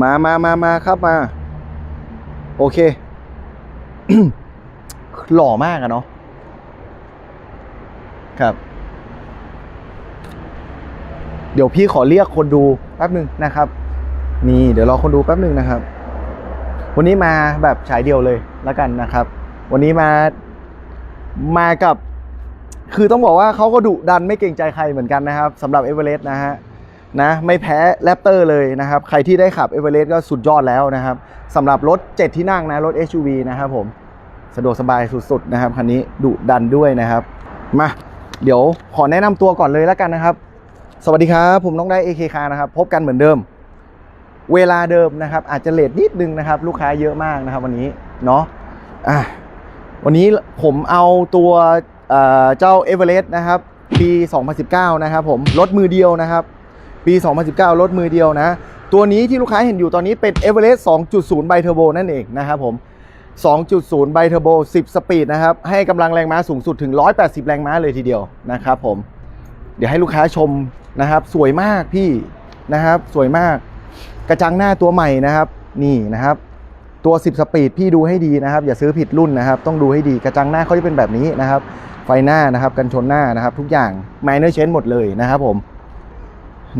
มามามามาครับมา โอเค หล่อมากอะเนาะครับ เดี๋ยวพี่ขอเรียกคนดูแป๊บหนึ่งนะครับ นี่เดี๋ยวรอคนดูแป๊บหนึ่งนะครับ วันนี้มาแบบฉายเดียวเลยแล้วกันนะครับ วันนี้มามากับ คือต้องบอกว่าเขาก็ดุดันไม่เกรงใจใครเหมือนกันนะครับสำหรับเอเวอเรสต์นะฮะ นะไม่แพ้แรปเตอร์เลยนะครับ ใครที่ได้ขับเอเวอเรสต์ก็สุดยอดแล้วนะครับสำหรับรถ 7 ที่นั่งนะรถ SUV นะครับผมสะดวกสบายสุดๆนะครับคันนี้ดุดันด้วยนะครับ มาเดี๋ยวขอแนะนำตัวก่อนเลยแล้วกันนะครับ สวัสดีครับผมน้องได้ AK คานะครับ พบกันเหมือนเดิม เวลาเดิมนะครับ อาจจะเลทนิดนึงนะครับ ลูกค้าเยอะมากนะครับ วันนี้เนาะอะวันนี้ผมเอาตัวเอ่อเจ้า e v e r e s t นะครับ ปี 2019 นะครับผมรถมือเดียวนะครับ ปี 2019 รถมือเดียวนะ ตัวนี้ที่ลูกค้าเห็นอยู่ตอนนี้เป็น e v e r e s t 2.0 ไบเทอร์โบนั่นเองนะครับผม 2.0 ไบเทอร์โบ 10 สปีดนะครับ ให้กำลังแรงม้าสูงสุดถึง 180 แรงม้าเลยทีเดียวนะครับผม เดี๋ยวให้ลูกค้าชมนะครับ สวยมากพี่นะครับ สวยมาก กระจังหน้าตัวใหม่นะครับ นี่นะครับ ตัว 10 สปีดพี่ดูให้ดีนะครับ อย่าซื้อผิดรุ่นนะครับ ต้องดูให้ดี กระจังหน้าเขาจะเป็นแบบนี้นะครับ ไฟหน้านะครับ กันชนหน้านะครับ ทุกอย่างไมเนอร์เชนหมดเลยนะครับผม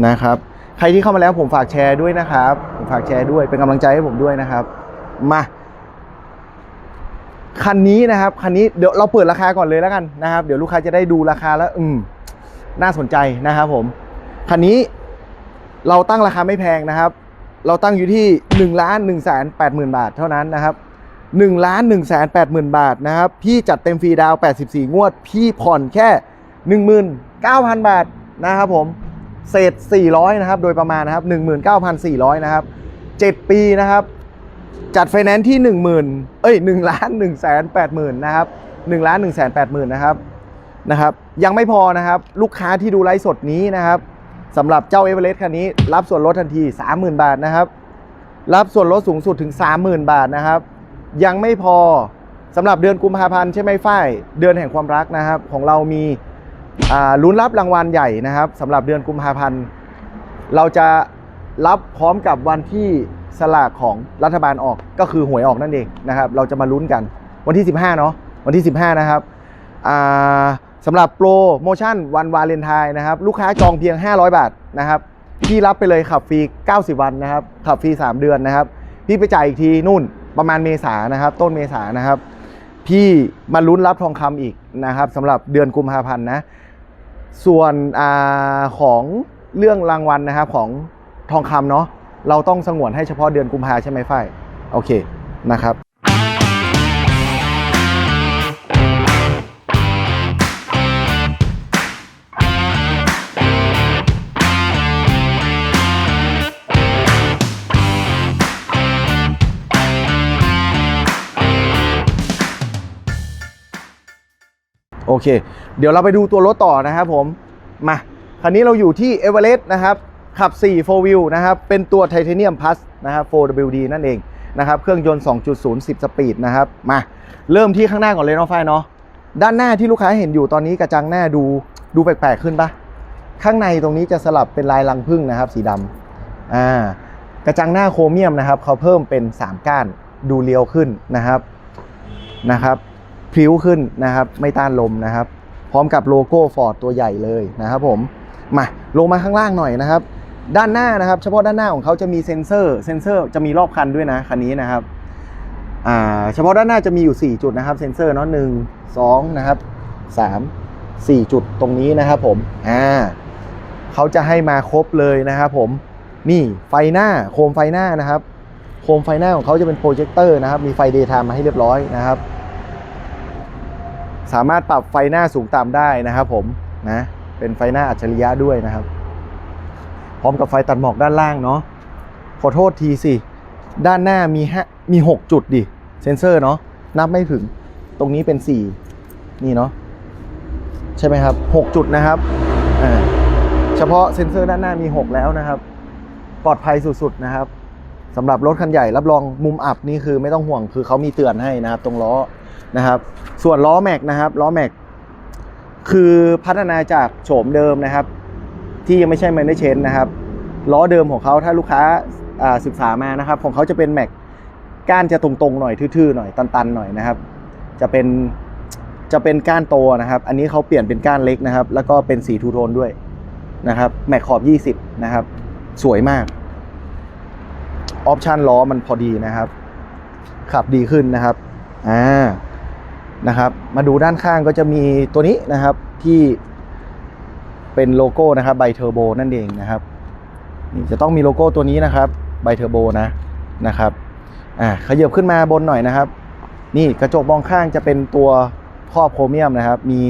นะครับ ใครที่เข้ามาแล้วผมฝากแชร์ด้วยนะครับ ผมฝากแชร์ด้วยเป็นกำลังใจให้ผมด้วยนะครับ มาคันนี้นะครับคันนี้เดี๋ยวเราเปิดราคาก่อนเลยแล้วกันนะครับ เดี๋ยวลูกค้าจะได้ดูราคาแล้วอืมน่าสนใจนะครับผมคันนี้เราตั้งราคาไม่แพงนะครับ เราตั้งอยู่ที่1ล้าน1แสน8หมื่นบาทเท่านั้นนะครับ1ล้าน1แสน8หมื่นบาทนะครับ พี่จัดเต็มฟรีดาวน์84งวด พี่ผ่อนแค่19,000บาทนะครับผม เศษ 400 นะครับ โดยประมาณนะครับ 19,400 นะครับ 7 ปีนะครับ จัดไฟแนนซ์ที่ 10,000 เอ้ย1ล้าน1แสน8หมื่นนะครับ1ล้าน1แสน8หมื่นนะครับ นะครับ ยังไม่พอนะครับ ลูกค้าที่ดูไลฟ์สดนี้นะครับสำหรับเจ้าเอเวอเรสต์คันนี้ รับส่วนลดทันที 30,000 บาทนะครับ รับส่วนลดสูงสุดถึง 30,000 บาทนะครับ ยังไม่พอสำหรับเดือนกุมภาพันธ์ใช่ไหมฝ้าย เดือนแห่งความรักนะครับ ของเรามี ลุ้นรับรางวัลใหญ่นะครับสำหรับเดือนกุมภาพันธ์ เราจะรับพร้อมกับวันที่สลากของรัฐบาลออกก็คือหวยออกนั่นเองนะครับ เราจะมาลุ้นกันวันที่ 15 เนาะวันที่ 15 นะครับสำหรับโปรโมชั่นวันวาเลนไทน์นะครับ ลูกค้าจองเพียง 500 บาทนะครับพี่รับไปเลยขับฟรี 90 วันนะครับ ขับฟรี 3 เดือนนะครับ พี่ไปจ่ายอีกทีนู่นประมาณเมษานะครับ ต้นเมษานะครับ พี่มาลุ้นรับทองคำอีกนะครับสำหรับเดือนกุมภาพันธ์นะ ส่วนอของเรื่องรางวัลนะครับของทองคำเนาะเราต้องสงวนให้เฉพาะเดือนกุมภาใช่ไหมฝ้ายโอเคนะครับ โอเค เดี๋ยวเราไปดูตัวรถต่อนะครับผม มา คันนี้เราอยู่ที่ e v e r e s t นะครับ ขับ 4 4 wheel นะครับ เป็นตัว Titanium Plus นะครับ 4WD นั่นเองนะครับ เครื่องยนต์ 2.0 10 สปีดนะครับ มา เริ่มที่ข้างหน้าก่อนเลยเนาะไฟเนาะ ด้านหน้าที่ลูกค้าเห็นอยู่ตอนนี้กระจังหน้าดูดูแปลกๆขึ้นปะข้างในตรงนี้จะสลับเป็นลายรังผึ้งนะครับ สีดำอ่ากระจังหน้าโครเมียมนะครับเขาเพิ่มเป็น 3 ก้านดูเรียวขึ้นนะครับนะครับ พริ้วขึ้นนะครับ ไม่ต้านลมนะครับ พร้อมกับโลโก้ฟอร์ดตัวใหญ่เลยนะครับผม มาลงมาข้างล่างหน่อยนะครับ ด้านหน้านะครับ เฉพาะด้านหน้าของเขาจะมีเซ็นเซอร์เซ็นเซอร์จะมีรอบคันด้วยนะคันนี้นะครับเฉพาะด้านหน้าจะมีอยู่ 4 จุดนะครับ เซ็นเซอร์เนาะหนึ่งสองนะครับสามสี่จุดตรงนี้นะครับผมอ่าเขาจะให้มาครบเลยนะครับผมนี่ไฟหน้าโคมไฟหน้านะครับ โคมไฟหน้าของเขาจะเป็นโปรเจคเตอร์นะครับ มีไฟเดย์ไทม์มาให้เรียบร้อยนะครับ สามารถปรับไฟหน้าสูงต่ำได้นะครับผมนะเป็นไฟหน้าอัจฉริยะด้วยนะครับ พร้อมกับไฟตัดหมอกด้านล่างเนาะขอโทษทีสิ ด้านหน้ามีฮะมี6จุดดิเซนเซอร์เนาะนับไม่ถึง ตรงนี้เป็น 4 นี่เนาะใช่ไหมครับ 6 จุดนะครับเฉพาะเซนเซอร์ด้านหน้ามี 6 แล้วนะครับ ปลอดภัยสุดๆนะครับ สำหรับรถคันใหญ่รับรองมุมอับนี่คือไม่ต้องห่วงคือเขามีเตือนให้นะครับ ตรงล้อนะครับ ส่วนล้อแม็กนะครับล้อแม็กคือพัฒนาจากโฉมเดิมนะครับ ที่ยังไม่ใช่แมนเนเชนนะครับล้อเดิมของเขาถ้าลูกค้าอ่าศึกษามานะครับ ของเขาจะเป็นแม็กก้านจะตรงๆหน่อยทื่อๆหน่อยตันๆหน่อยนะครับ จะเป็นจะเป็นก้านโตนะครับ อันนี้เขาเปลี่ยนเป็นก้านเล็กนะครับ แล้วก็เป็นสีทูโทนด้วยนะครับ แม็กขอบ 20 นะครับ สวยมาก ออปชันล้อมันพอดีนะครับ ขับดีขึ้นนะครับอ่านะครับ มาดูด้านข้างก็จะมีตัวนี้นะครับที่เป็นโลโก้นะครับไบเทอร์โบนั่นเองนะครับนี่จะต้องมีโลโก้ตัวนี้นะครับไบเทอร์โบนะนะครับอ่าขยับขึ้นมาบนหน่อยนะครับ นี่กระจกมองข้างจะเป็นตัวครอบโครเมียมนะครับ มี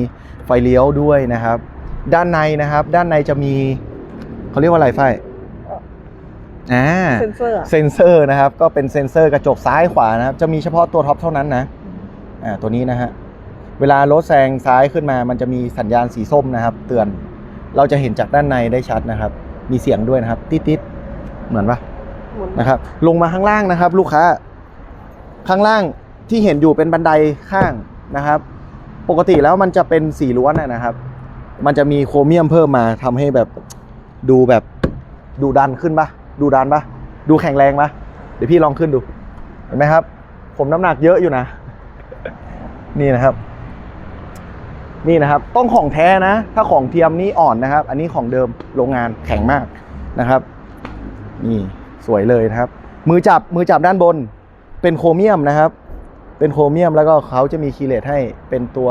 ไฟเลี้ยวด้วยนะครับ ด้านในนะครับ ด้านในจะมีเขาเรียกว่าอะไรไฟ อ่าเซนเซอร์อะเซนเซอร์นะครับ ก็เป็นเซ็นเซอร์กระจกซ้ายขวานะครับ จะมีเฉพาะตัวท็อปเท่านั้นนะอ่าตัวนี้นะฮะเวลารถแซงซ้ายขึ้นมา มันจะมีสัญญาณสีส้มนะครับ เตือนเราจะเห็นจากด้านในได้ชัดนะครับ มีเสียงด้วยนะครับ ติดๆเหมือนปะหมุนนะครับ ลงมาข้างล่างนะครับ ลูกค้า ข้างล่างที่เห็นอยู่เป็นบันไดข้างนะครับ ปกติแล้วมันจะเป็นสีล้วนอะนะครับ มันจะมีโครเมียมเพิ่มมาทำให้แบบดูแบบดูดันขึ้นปะ ดูดันปะดูแข็งแรงปะเดี๋ยวพี่ลองขึ้นดู เห็นไหมครับ ผมน้ำหนักเยอะอยู่นะ นี่นะครับ นี่นะครับ ต้องของแท้นะ ถ้าของเทียมนี่อ่อนนะครับ อันนี้ของเดิมโรงงานแข็งมากนะครับ นี่สวยเลยนะครับ มือจับมือจับด้านบน เป็นโครเมียมนะครับ เป็นโครเมียมแล้วก็เขาจะมีคีย์เลตให้เป็นตัว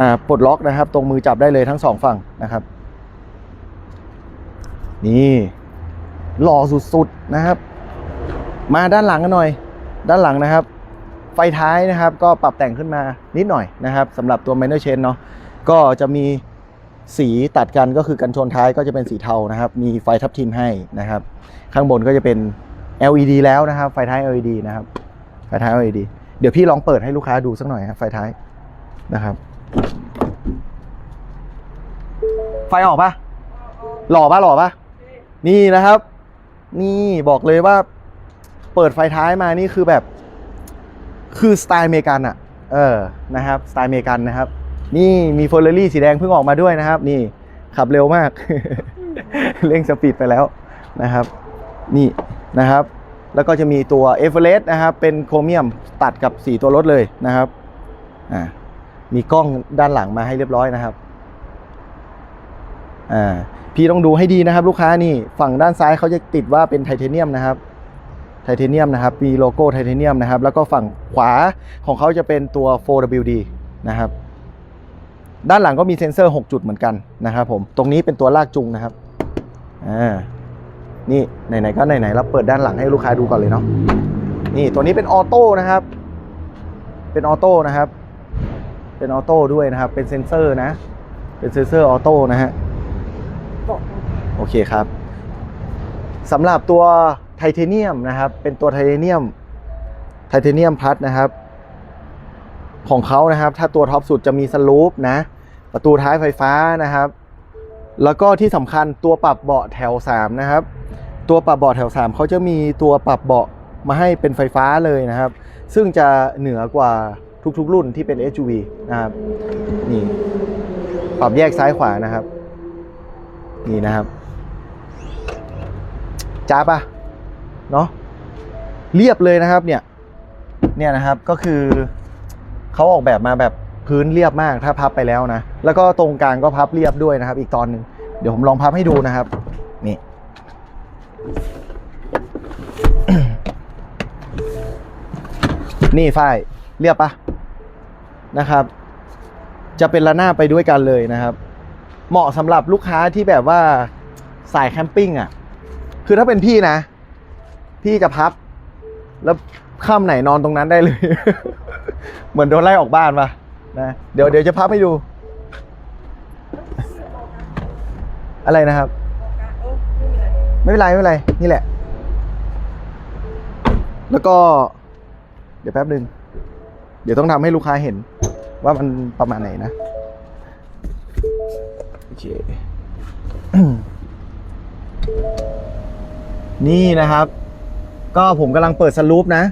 อ่าปลดล็อกนะครับ ตรงมือจับได้เลยทั้งสองฝั่งนะครับ นี่ หล่อสุดๆนะครับ มาด้านหลังกันหน่อย ด้านหลังนะครับ ไฟท้ายนะครับ ก็ปรับแต่งขึ้นมานิดหน่อยนะครับสำหรับตัว minor chain เนาะก็จะมีสีตัดกันก็คือกันชนท้ายก็จะเป็นสีเทานะครับ มีไฟทับทิมให้นะครับ ข้างบนก็จะเป็น LED แล้วนะครับ ไฟท้าย LED นะครับ ไฟท้าย LED เดี๋ยวพี่ลองเปิดให้ลูกค้าดูสักหน่อยครับไฟท้ายนะครับ ไฟออกปะหล่อปะหล่อปะนี่นะครับ นี่บอกเลยว่าเปิดไฟท้ายมานี่คือแบบ คือสไตล์เมกันอะเออนะครับสไตล์เมกันนะครับ นี่มีเฟอร์รารี่สีแดงเพิ่งออกมาด้วยนะครับ นี่ขับเร็วมาก เร่งสปีดไปแล้วนะครับ นี่นะครับ แล้วก็จะมีตัวเอเวอเรสต์นะครับ เป็นโครเมียมตัดกับสีตัวรถเลยนะครับอ่ามีกล้องด้านหลังมาให้เรียบร้อยนะครับอ่า พี่ต้องดูให้ดีนะครับ ลูกค้านี่ฝั่งด้านซ้ายเขาจะติดว่าเป็นไทเทเนียมนะครับไทเทเนียมนะครับมีโลโก้ไทเทเนียมนะครับ แล้วก็ฝั่งขวาของเขาจะเป็นตัว 4WD นะครับด้านหลังก็มีเซ็นเซอร์ 6 จุดเหมือนกันนะครับผมตรงนี้เป็นตัวลากจูงนะครับอ่านี่ไหนๆก็ไหนๆเราเปิดด้านหลังให้ลูกค้าดูก่อนเลยเนาะนี่ตัวนี้เป็นออโต้นะครับ เป็นออโต้นะครับ เป็นออโต้ด้วยนะครับ เป็นเซ็นเซอร์นะ เป็นเซ็นเซอร์ออโต้นะฮะ บอกโอเคครับสำหรับตัวไทเทเนียมนะครับ เป็นตัวไทเทเนียมไทเทเนียมพัดนะครับ ของเขานะครับ ถ้าตัวท็อปสุดจะมีสลูปนะ ประตูท้ายไฟฟ้านะครับ แล้วก็ที่สำคัญตัวปรับเบาะแถว 3 นะครับ ตัวปรับเบาะแถว 3เขาจะมีตัวปรับเบาะมาให้เป็นไฟฟ้าเลยนะครับ ซึ่งจะเหนือกว่าทุกๆ รุ่นที่เป็น SUV นะครับ นี่ ปรับแยกซ้ายขวานะครับ นี่นะครับจ้าปะเนาะเรียบเลยนะครับเนี่ยเนี่ยนะครับก็คือเขาออกแบบมาแบบพื้นเรียบมากถ้าพับไปแล้วนะ แล้วก็ตรงกลางก็พับเรียบด้วยนะครับ อีกตอนหนึ่งเดี๋ยวผมลองพับให้ดูนะครับ นี่ นี่ฝ้ายเรียบปะนะครับ จะเป็นระนาบไปด้วยกันเลยนะครับ เหมาะสำหรับลูกค้าที่แบบว่าสายแคมปิ้งอะ คือถ้าเป็นพี่นะ พี่จะพับ แล้วค่ำไหนนอนตรงนั้นได้เลย เหมือนโดนไล่ออกบ้านปะนะเดี๋ยวเดี๋ยวจะพับให้ดู อะไรนะครับ ไม่เป็นไรไม่เป็นไร นี่แหละ แล้วก็ เดี๋ยวแป๊บหนึ่งเดี๋ยวต้องทำให้ลูกค้าเห็นว่ามันประมาณไหนนะ เค นี่นะครับ ก็ผมกำลังเปิดสลูปนะ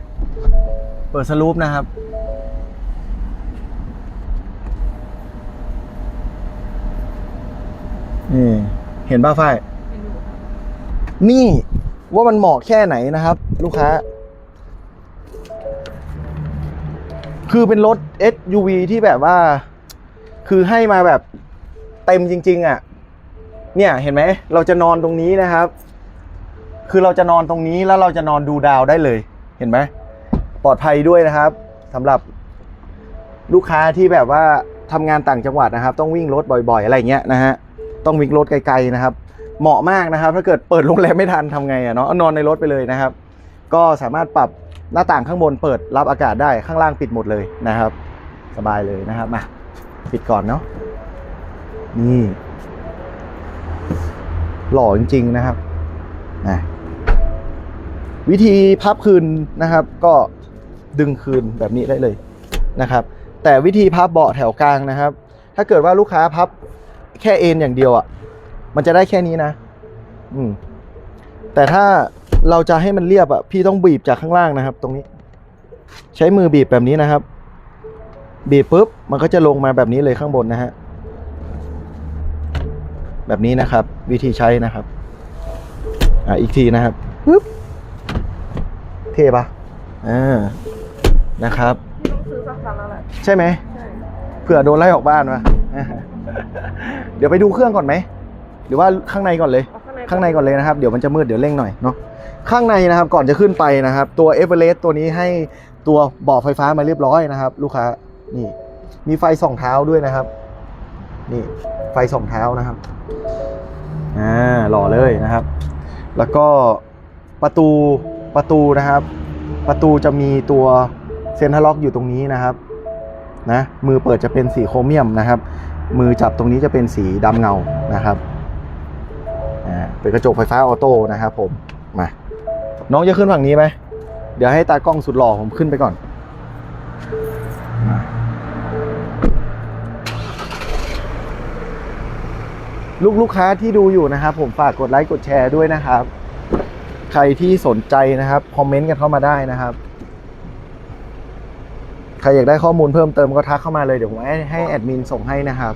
เปิดสลูปนะครับ นี่เห็นป่ะฝ้ายนี่ว่ามันเหมาะแค่ไหนนะครับ ลูกค้า คือเป็นรถ SUV ที่แบบว่า คือให้มาแบบ เต็มจริง ๆ อะ เนี่ยเห็นไหม เราจะนอนตรงนี้นะครับ คือเราจะนอนตรงนี้แล้วเราจะนอนดูดาวได้เลย เห็นไหมปลอดภัยด้วยนะครับสำหรับลูกค้าที่แบบว่าทำงานต่างจังหวัดนะครับ ต้องวิ่งรถบ่อย ๆ อะไรเงี้ยนะฮะต้องวิ่งรถไกลๆนะครับ เหมาะมากนะครับ ถ้าเกิดเปิดโรงแรมไม่ทันทำไงอะเนาะนอนในรถไปเลยนะครับ ก็สามารถปรับหน้าต่างข้างบนเปิดรับอากาศได้ข้างล่างปิดหมดเลยนะครับ สบายเลยนะครับมาปิดก่อนเนาะ นี่ หล่อจริง ๆ นะครับนะวิธีพับคืนนะครับ ก็ดึงคืนแบบนี้ได้เลยนะครับ แต่วิธีพับเบาะแถวกลางนะครับ ถ้าเกิดว่าลูกค้าพับแค่เอ็นอย่างเดียวอะ่ะ มันจะได้แค่นี้นะ อืม แต่ถ้าเราจะให้มันเรียบอะ่ะ พี่ต้องบีบจากข้างล่างนะครับ ตรงนี้ ใช้มือบีบแบบนี้นะครับ บีบปุ๊บมันก็จะลงมาแบบนี้เลยข้างบนนะฮะ แบบนี้นะครับ วิธีใช้นะครับ อ่าอีกทีนะครับปึ๊บเท่ปะอ่านะครับพี่ต้องซื้อสักคันแล้วแหละใช่ไหมใช่เผื่อโดนไล่ออกบ้านวะเดี๋ยวไปดูเครื่องก่อนไหมหรือว่าข้างในก่อนเลยเอาข้างในข้างในก่อนเลยนะครับ เดี๋ยวมันจะมืดเดี๋ยวเร่งหน่อยเนาะข้างในนะครับก่อนจะขึ้นไปนะครับ ตัวเอเวอเรสต์ตัวนี้ให้ตัวเบาะไฟฟ้ามาเรียบร้อยนะครับ ลูกค้านี่ มีไฟส่องเท้าด้วยนะครับ นี่ไฟส่องเท้านะครับ อ่าหล่อเลยนะครับ แล้วก็ประตูประตูนะครับ ประตูจะมีตัวเซนทรัลล็อกอยู่ตรงนี้นะครับนะมือเปิดจะเป็นสีโครเมียมนะครับ มือจับตรงนี้จะเป็นสีดำเงานะครับอ่าเป็นกระจกไฟฟ้าออโต้นะครับผมมาน้องจะขึ้นฝั่งนี้ไหมเดี๋ยวให้ตากล้องสุดหล่อผมขึ้นไปก่อนมา ลูกลูกค้าที่ดูอยู่นะครับ ผมฝากกดไลค์กดแชร์ด้วยนะครับ ใครที่สนใจนะครับคอมเมนต์กันเข้ามาได้นะครับ ใครอยากได้ข้อมูลเพิ่มเติมก็ทักเข้ามาเลยเดี๋ยวผมให้ให้แอดมินส่งให้นะครับ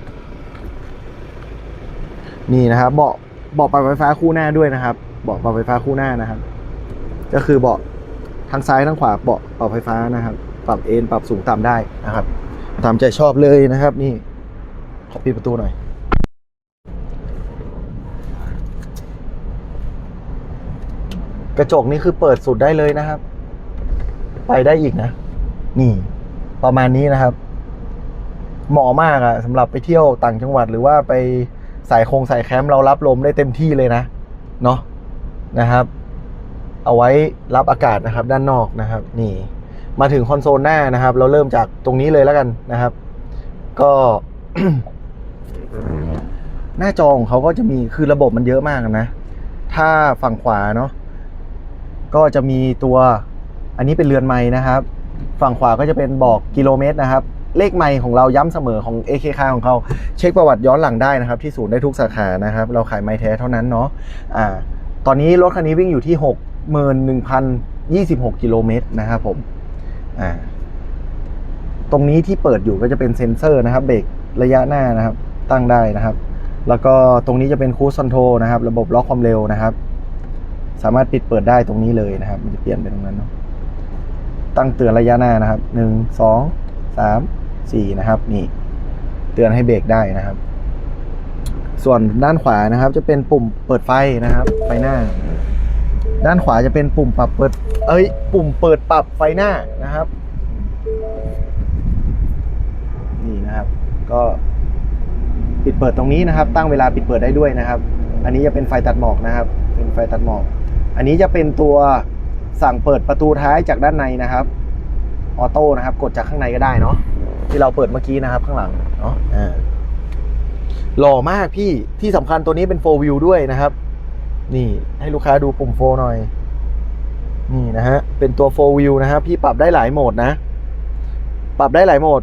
นี่นะครับเบาะเบาะปรับไฟฟ้าคู่หน้าด้วยนะครับเบาะปรับไฟฟ้าคู่หน้านะครับ ก็คือเบาะทางซ้ายทางขวาเบาะปรับไฟฟ้านะครับ ปรับเอนปรับสูงต่ำได้นะครับ ตามใจชอบเลยนะครับ นี่ขอปิดประตูหน่อย ก ระจกนี่คือเปิดสุดได้เลยนะครับ ไปได้อีกนะ นี่ ประมาณนี้นะครับ เหมาะมากอะสำหรับไปเที่ยวต่างจังหวัดหรือว่าไปสายโคงสายแคมป์เรารับลมได้เต็มที่เลยนะเนาะนะครับ เอาไว้รับอากาศนะครับ ด้านนอกนะครับ นี่ มาถึงคอนโซลหน้านะครับ เราเริ่มจากตรงนี้เลยแล้วกันนะครับ ก็หน้าจอของเขาก็จะมีคือระบบมันเยอะมากนะ ถ้าฝั่งขวาเนาะ ก็จะมีตัวอันนี้เป็นเรือนไม้นะครับ ฝั่งขวาก็จะเป็นบอกกิโลเมตรนะครับ เลขไมล์ของเราย้ำเสมอของ AK คาของเขาเช็คประวัติย้อนหลังได้นะครับ ที่ศูนย์ได้ทุกสาขานะครับ เราขายไม้แท้เท่านั้นเนาะอ่าตอนนี้รถคันนี้วิ่งอยู่ที่ 61,026กิโลเมตรนะครับผมอ่าตรงนี้ที่เปิดอยู่ก็จะเป็นเซ็นเซอร์นะครับเบรกระยะหน้านะครับตั้งได้นะครับ แล้วก็ตรงนี้จะเป็นคูสคอนโทรนะครับ ระบบล็อกความเร็วนะครับ สามารถปิดเปิดได้ตรงนี้เลยนะครับ มันจะเปลี่ยนไปตรงนั้นเนาะตั้งเตือนระยะหน้านะครับหนึ่งสองสามสี่นะครับ นี่ เตือนให้เบรกได้นะครับ ส่วนด้านขวานะครับ จะเป็นปุ่มเปิดไฟนะครับ ไฟหน้า ด้านขวาจะเป็นปุ่มปรับเปิด เอ้ย ปุ่มเปิดปรับไฟหน้านะครับ นี่นะครับ ก็ปิดเปิดตรงนี้นะครับ ตั้งเวลาปิดเปิดได้ด้วยนะครับ อันนี้จะเป็นไฟตัดหมอกนะครับ เป็นไฟตัดหมอก อันนี้จะเป็นตัวสั่งเปิดประตูท้ายจากด้านในนะครับ ออโต้นะครับ กดจากข้างในก็ได้เนาะที่เราเปิดเมื่อกี้นะครับข้างหลังเนาะอ่าหล่อมากพี่ที่สำคัญตัวนี้เป็น4 view ด้วยนะครับ นี่ให้ลูกค้าดูปุ่ม4หน่อย นี่นะฮะ เป็นตัว4 view นะครับ พี่ปรับได้หลายโหมดนะ ปรับได้หลายโหมด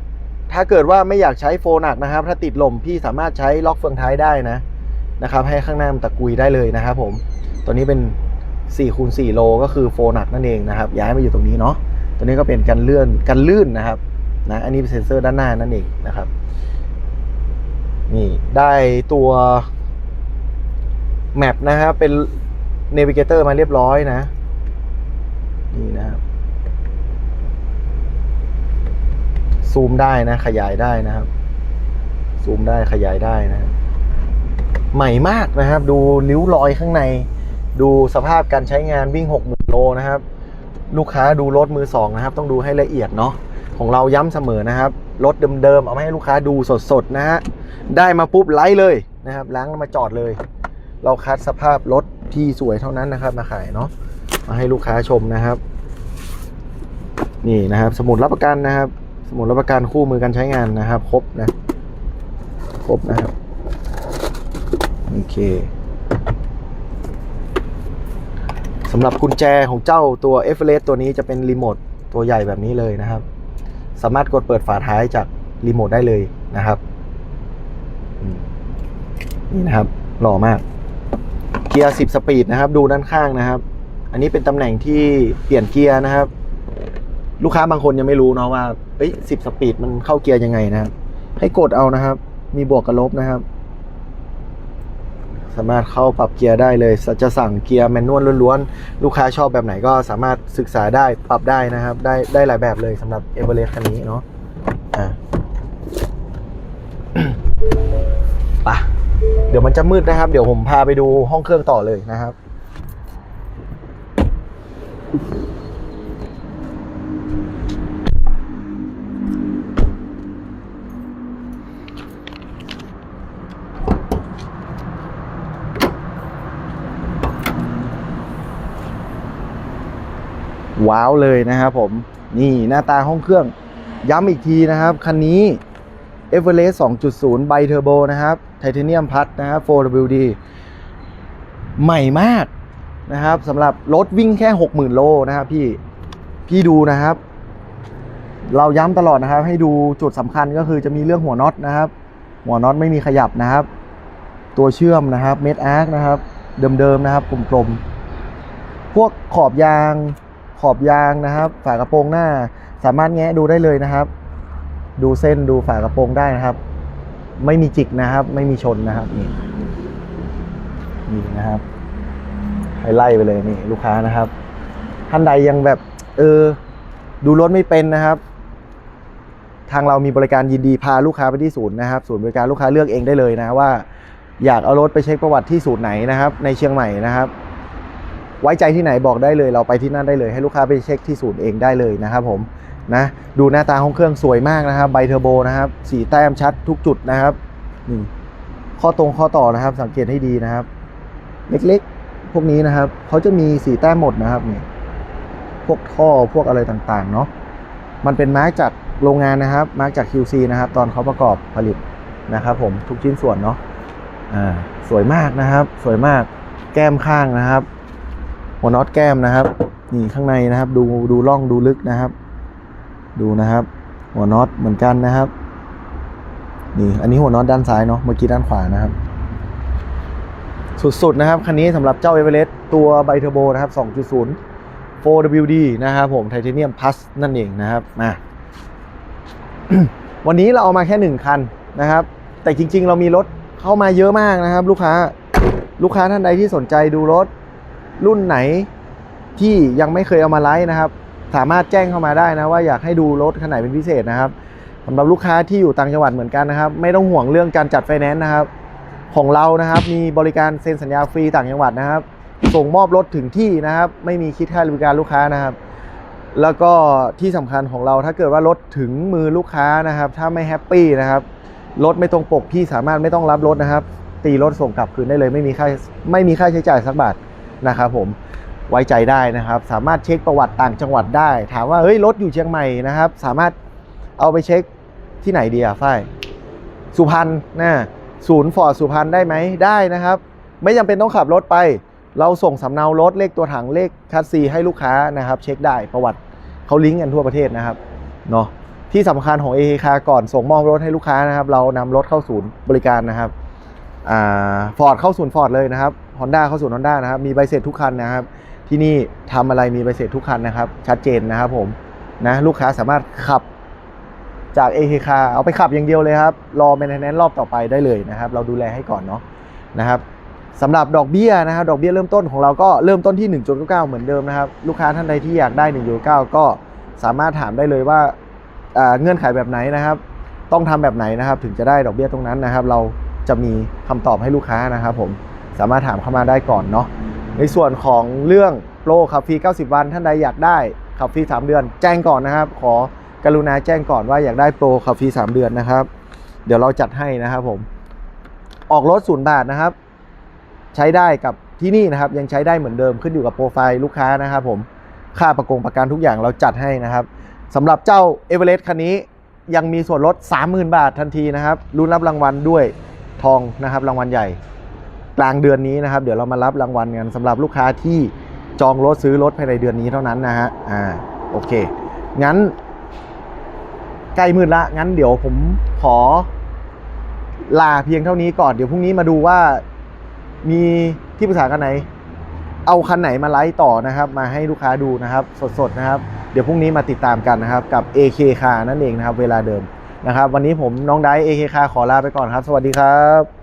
ถ้าเกิดว่าไม่อยากใช้โฟหนักนะครับ ถ้าติดลมพี่สามารถใช้ล็อกเฟืองท้ายได้นะนะครับ ให้ข้างหน้ามันตะกุยได้เลยนะครับผม ตัวนี้เป็น 4คูณ4โลก็คือโฟนักนั่นเองนะครับ ย้ายมาอยู่ตรงนี้เนาะตัวนี้ก็เป็นกันเลื่อนกันลื่นนะครับนะอันนี้เป็นเซ็นเซอร์ด้านหน้านั่นเองนะครับนี่ได้ตัวแมปนะครับเป็นเนวิเกเตอร์มาเรียบร้อยนะนี่นะครับซูมได้นะ ขยายได้นะครับ ซูมได้ขยายได้นะ ใหม่มากนะครับ ดูริ้วรอยข้างใน ดูสภาพการใช้งานวิ่ง6 0,000โลนะครับ ลูกค้าดูรถมือสองนะครับ ต้องดูให้ละเอียดเนาะของเราย้ำเสมอนะครับ รถเดิมๆ เอามาให้ลูกค้าดูสดๆนะฮะได้มาปุ๊บไลฟ์เลยนะครับ ล้างแล้วมาจอดเลย เราคัดสภาพรถที่สวยเท่านั้นนะครับ มาขายเนาะมาให้ลูกค้าชมนะครับ นี่นะครับ สมุดรับประกันนะครับ สมุดรับประกันคู่มือการใช้งานนะครับ ครบนะ ครบนะครับโอเค สำหรับกุญแจของเจ้าตัว e v e r e s t ตัวนี้จะเป็นรีโมทตัวใหญ่แบบนี้เลยนะครับ สามารถกดเปิดฝาท้ายจากรีโมทได้เลยนะครับนี่นะครับหล่อมาก เกียร์ 10 สปีดนะครับ ดูด้านข้างนะครับ อันนี้เป็นตำแหน่งที่เปลี่ยนเกียร์นะครับ ลูกค้าบางคนยังไม่รู้เนาะว่าเอ้ย10 สปีดมันเข้าเกียร์ยังไงนะครับ ให้กดเอานะครับ มีบวกกับลบนะครับ สามารถเข้าปรับเกียร์ได้เลยจะสั่งเกียร์แมนนวลล้วนๆ ลูกค้าชอบแบบไหนก็สามารถศึกษาได้ปรับได้นะครับ ได้ได้หลายแบบเลยสำหรับเอเวอเรสต์คันนี้เนาะอ่าไปะเดี๋ยวมันจะมืดนะครับ เดี๋ยวผมพาไปดูห้องเครื่องต่อเลยนะครับ ว้าวเลยนะครับผมนี่หน้าตาห้องเครื่อง ย้ำอีกทีนะครับ คันนี้ e v e r e s t 2.0 ไบเทอร์โบนะครับไทเทเนียมพัดนะครับ 4WD ใหม่มากนะครับสำหรับรถวิ่งแค่ 60,000 โลนะครับพี่พี่ดูนะครับ เราย้ำตลอดนะครับ ให้ดูจุดสำคัญก็คือจะมีเรื่องหัวน็อตนะครับ หัวน็อตไม่มีขยับนะครับ ตัวเชื่อมนะครับเม็ดอาร์คนะครับ เดิมๆนะครับกลมๆพวกขอบยาง ขอบยางนะครับ ฝากระโปรงหน้า สามารถแงะดูได้เลยนะครับ ดูเส้นดูฝากระโปรงได้นะครับ ไม่มีจิกนะครับ ไม่มีชนนะครับนี่นี่นะครับให้ไล่ไปเลยนี่ลูกค้านะครับ ท่านใดยังแบบเออดูรถไม่เป็นนะครับ ทางเรามีบริการยินดีพาลูกค้าไปที่ศูนย์นะครับ ศูนย์บริการลูกค้าเลือกเองได้เลยนะว่า อยากเอารถไปเช็คประวัติที่ศูนย์ไหนนะครับ ในเชียงใหม่นะครับ ไว้ใจที่ไหนบอกได้เลย เราไปที่นั่นได้เลย ให้ลูกค้าไปเช็คที่ศูนย์เองได้เลยนะครับผมนะดูหน้าตาของเครื่องสวยมากนะครับไบเทอร์โบนะครับสีแต้มชัดทุกจุดนะครับนี่ข้อตรงข้อต่อนะครับ สังเกตให้ดีนะครับ เล็กๆ พวกนี้นะครับเขาจะมีสีแต้มหมดนะครับนี่พวกท่อพวกอะไรต่างๆเนาะมันเป็นมาร์กจากโรงงานนะครับมาร์กจาก QC นะครับ ตอนเขาประกอบผลิตนะครับ ผมทุกชิ้นส่วนเนาะอ่าสวยมากนะครับ สวยมากแก้มข้างนะครับ หัวน็อตแก้มนะครับ นี่ข้างในนะครับ ดูดูร่องดูลึกนะครับ ดูนะครับ หัวน็อตเหมือนกันนะครับ นี่อันนี้หัวน็อตด้านซ้ายเนาะเมื่อกี้ด้านขวานะครับ สุดๆนะครับคันนี้สำหรับเจ้าเอเวอเรสต์ตัวไบเทอร์โบนะครับ 2.0 4WD นะครับผมไทเทเนียมพัสนั่นเองนะครับมาวันนี้เราเอามาแค่หนึ่งคันนะครับ แต่จริงๆ เรามีรถเข้ามาเยอะมากนะครับ ลูกค้า ลูกค้าท่านใดที่สนใจดูรถ รุ่นไหนที่ยังไม่เคยเอามาไลฟ์นะครับ สามารถแจ้งเข้ามาได้นะว่าอยากให้ดูรถคันไหนเป็นพิเศษนะครับสำหรับลูกค้าที่อยู่ต่างจังหวัดเหมือนกันนะครับ ไม่ต้องห่วงเรื่องการจัดไฟแนนซ์นะครับ ของเรานะครับมีบริการเซ็นสัญญาฟรีต่างจังหวัดนะครับ ส่งมอบรถถึงที่นะครับ ไม่มีคิดค่าบริการลูกค้านะครับ แล้วก็ที่สำคัญของเราถ้าเกิดว่ารถถึงมือลูกค้านะครับ ถ้าไม่แฮปปี้นะครับรถไม่ตรงปกพี่สามารถไม่ต้องรับรถนะครับ ตีรถส่งกลับคืนได้เลย ไม่มีค่าไม่มีค่าใช้จ่ายสักบาท นะครับผมไว้ใจได้นะครับ สามารถเช็คประวัติต่างจังหวัดได้ ถามว่าเฮ้ยรถอยู่เชียงใหม่นะครับ สามารถเอาไปเช็คที่ไหนดีอะฝ้ายสุพรรณนะศูนย์ฟอร์ดสุพรรณได้ไหมได้นะครับ ไม่จำเป็นต้องขับรถไป เราส่งสำเนารถเลขตัวถังเลขคัสซีให้ลูกค้านะครับ เช็คได้ประวัติเขาลิงก์กันทั่วประเทศนะครับเนาะที่สำคัญของ a อ k ก่อนส่งมอบรถให้ลูกค้านะครับ เรานำรถเข้าศูนย์บริการนะครับ ฟอร์ดเข้าศูนย์ฟอร์ดเลยนะครับฮอนด้าเข้าศูนย์ฮอนด้านะครับ มีใบเสร็จทุกคันนะครับ ที่นี่ทำอะไรมีใบเสร็จทุกคันนะครับ ชัดเจนนะครับผมนะลูกค้าสามารถขับจาก AK car เอาไปขับอย่างเดียวเลยครับ รอ maintenance รอบต่อไปได้เลยนะครับ เราดูแลให้ก่อนเนาะนะครับสำหรับดอกเบี้ยนะครับ ดอกเบี้ยเริ่มต้นของเราก็เริ่มต้นที่ 1.99 เหมือนเดิมนะครับ ลูกค้าท่านใดที่อยากได้ 1.9 ก็สามารถถามได้เลยว่าอ่าเงื่อนไขแบบไหนนะครับ ต้องทำแบบไหนนะครับ ถึงจะได้ดอกเบี้ยตรงนั้นนะครับ เรา จะมีคำตอบให้ลูกค้านะครับผมสามารถถามเข้ามาได้ก่อนเนาะในส่วนของเรื่องโปรขับฟรี 90 วัน ท่านใดอยากได้ขับฟรี 3 เดือน แจ้งก่อนนะครับ ขอกรุณาแจ้งก่อนว่าอยากได้โปรขับฟรี 3 เดือนนะครับ เดี๋ยวเราจัดให้นะครับผม ออกรถศูนย์บาทนะครับ ใช้ได้กับที่นี่นะครับ ยังใช้ได้เหมือนเดิมขึ้นอยู่กับโปรไฟล์ลูกค้านะครับผมค่าประกงประกันทุกอย่างเราจัดให้นะครับสำหรับเจ้าเอเวอเรสต์คันนี้ยังมีส่วนลด 30,000 บาททันทีนะครับ รุ่นรับรางวัลด้วย ทองนะครับรางวัลใหญ่ กลางเดือนนี้นะครับ เดี๋ยวเรามารับรางวัลกันสำหรับลูกค้าที่จองรถซื้อรถภายในเดือนนี้เท่านั้นนะฮะอ่าโอเค งั้น ใกล้มืดละ งั้นเดี๋ยวผมขอลาเพียงเท่านี้ก่อน เดี๋ยวพรุ่งนี้มาดูว่ามีที่ปรึกษากันไหน เอาคันไหนมาไลฟ์ต่อนะครับ มาให้ลูกค้าดูนะครับ สดๆนะครับ เดี๋ยวพรุ่งนี้มาติดตามกันนะครับ กับ AK Car นั่นเองนะครับ เวลาเดิม นะครับ วันนี้ผมน้องไดเอเคคาขอลาไปก่อนครับ สวัสดีครับ